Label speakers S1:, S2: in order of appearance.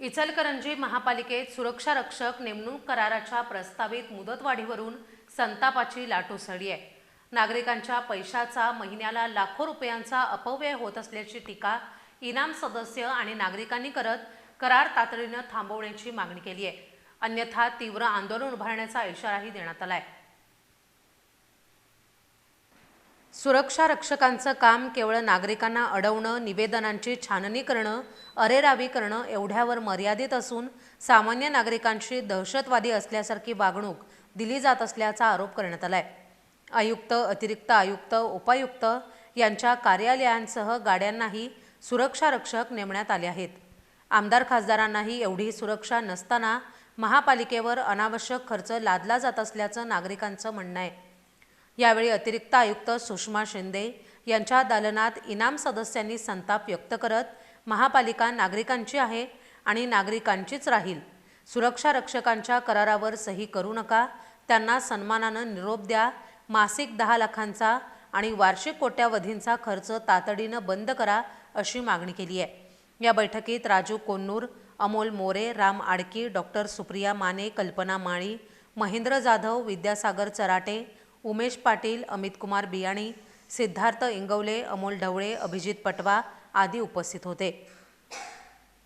S1: इचलकरंजी महापालिकेत सुरक्षा रक्षक नेमणूक कराराच्या प्रस्तावित मुदतवाढीवरून संतापाची लाट उसळली आहे. नागरिकांच्या पैशाचा महिन्याला लाखो रुपयांचा अपव्यय होत असल्याची टीका इनाम सदस्य आणि नागरिकांनी करत करार तातडीनं थांबवण्याची मागणी केली आहे. अन्यथा तीव्र आंदोलन उभारण्याचा इशाराही देण्यात आला आहे. सुरक्षा रक्षकांचं काम केवळ नागरिकांना अडवणं निवेदनांची छाननी करणं अरेरावी करणं एवढ्यावर मर्यादित असून सामान्य नागरिकांशी दहशतवादी असल्यासारखी वागणूक दिली जात असल्याचा आरोप करण्यात आलाय. आयुक्त अतिरिक्त आयुक्त उपायुक्त यांच्या कार्यालयांसह गाड्यांनाही सुरक्षा रक्षक नेमण्यात आले आहेत. आमदार खासदारांनाही एवढी सुरक्षा नसताना महापालिकेवर अनावश्यक खर्च लादला जात असल्याचं नागरिकांचं म्हणणं आहे. यावेळी अतिरिक्त आयुक्त सुषमा शिंदे यांच्या दालनात इनाम सदस्यांनी संताप व्यक्त करत महापालिका नागरिकांची आहे आणि नागरिकांचीच राहील. सुरक्षा रक्षकांच्या करारावर सही करू नका त्यांना सन्मानानं निरोप द्या मासिक दहा लाखांचा आणि वार्षिक कोट्यावधींचा खर्च तातडीनं बंद करा अशी मागणी केली आहे. या बैठकीत राजू कोन्नूर अमोल मोरे राम आडकी डॉक्टर सुप्रिया माने कल्पना माळी महेंद्र जाधव विद्यासागर चराटे उमेश पाटील अमितकुमार बियाणी सिद्धार्थ इंगवले अमोल ढवळे अभिजित पटवा आदी उपस्थित होते.